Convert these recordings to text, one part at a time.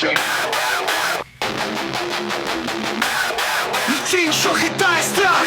каже. Ті, що хитає страх.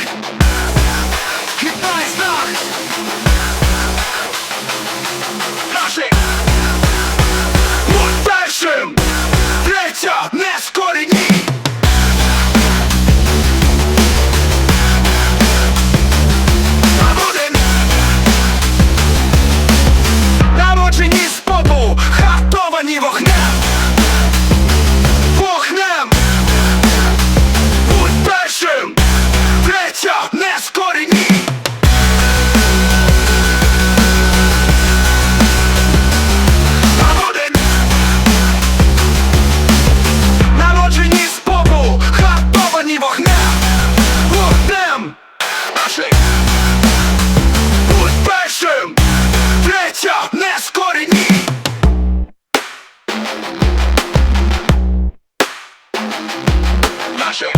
Show.